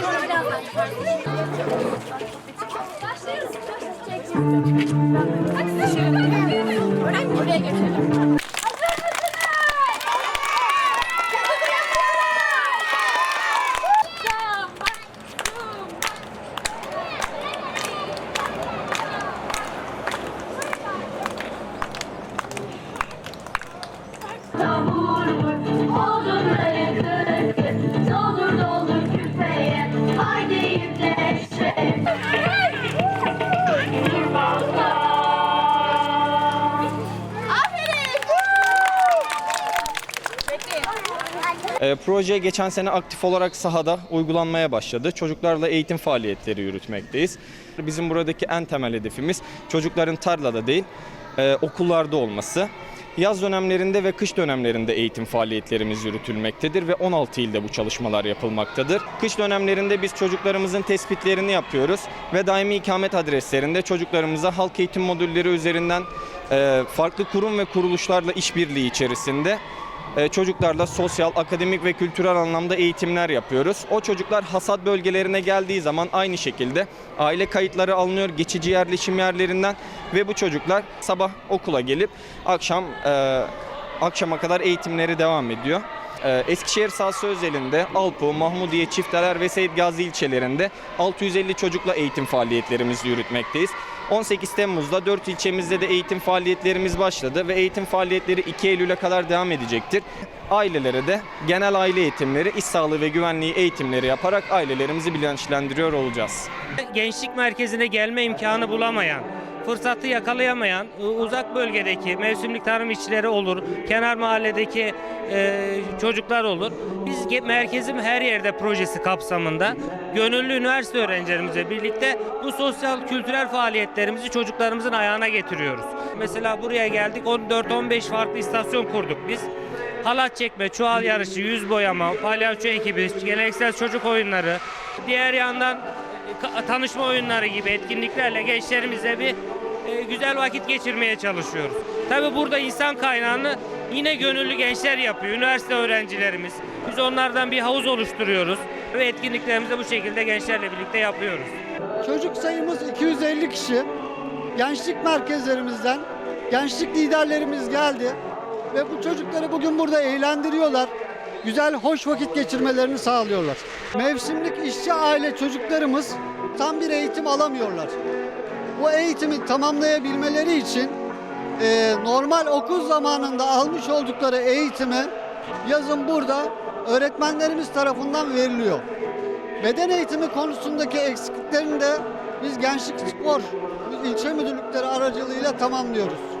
Sonra birazdan Başlıyoruz. Oraya, oraya geçelim. E, proje geçen sene aktif olarak sahada uygulanmaya başladı. Çocuklarla eğitim faaliyetleri yürütmekteyiz. Bizim buradaki en temel hedefimiz çocukların tarlada değil, e, okullarda olması. Yaz dönemlerinde ve kış dönemlerinde eğitim faaliyetlerimiz yürütülmektedir ve 16 ilde bu çalışmalar yapılmaktadır. Kış dönemlerinde biz çocuklarımızın tespitlerini yapıyoruz ve daimi ikamet adreslerinde çocuklarımıza halk eğitim modülleri üzerinden farklı kurum ve kuruluşlarla işbirliği içerisinde e, çocuklarla sosyal, akademik ve kültürel anlamda eğitimler yapıyoruz. O çocuklar hasat bölgelerine geldiği zaman aynı şekilde aile kayıtları alınıyor geçici yerleşim yerlerinden ve bu çocuklar sabah okula gelip akşam e, akşama kadar eğitimleri devam ediyor. Ee, Eskişehir sahası özelinde Alpu, Mahmudiye, Çifteler ve Seyit Gazi ilçelerinde 650 çocukla eğitim faaliyetlerimizi yürütmekteyiz. 18 Temmuz'da 4 ilçemizde de eğitim faaliyetlerimiz başladı ve eğitim faaliyetleri 2 Eylül'e kadar devam edecektir. Ailelere de genel aile eğitimleri, iş sağlığı ve güvenliği eğitimleri yaparak ailelerimizi bilinçlendiriyor olacağız. gençlik merkezine gelme imkanı bulamayan, fırsatı yakalayamayan ı, uzak bölgedeki mevsimlik tarım işçileri olur, kenar mahalledeki e, çocuklar olur. Biz merkezim her yerde projesi kapsamında gönüllü üniversite öğrencilerimizle birlikte bu sosyal kültürel faaliyetlerimizi çocuklarımızın ayağına getiriyoruz. Mesela buraya geldik 14-15 farklı istasyon kurduk biz. Halat çekme, çuval yarışı, yüz boyama, palyaço ekibi, geleneksel çocuk oyunları, diğer yandan tanışma oyunları gibi etkinliklerle gençlerimize bir e, güzel vakit geçirmeye çalışıyoruz. Tabi burada insan kaynağını yine gönüllü gençler yapıyor, üniversite öğrencilerimiz. Biz onlardan bir havuz oluşturuyoruz ve etkinliklerimizi bu şekilde gençlerle birlikte yapıyoruz. Çocuk sayımız 250 kişi. Gençlik merkezlerimizden gençlik liderlerimiz geldi ve bu çocukları bugün burada eğlendiriyorlar. Güzel, hoş vakit geçirmelerini sağlıyorlar. Mevsimlik işçi aile çocuklarımız tam bir eğitim alamıyorlar. Bu eğitimi tamamlayabilmeleri için e, normal okul zamanında almış oldukları eğitimi yazın burada öğretmenlerimiz tarafından veriliyor. Beden eğitimi konusundaki eksikliklerini de biz Gençlik Spor ilçe müdürlükleri aracılığıyla tamamlıyoruz.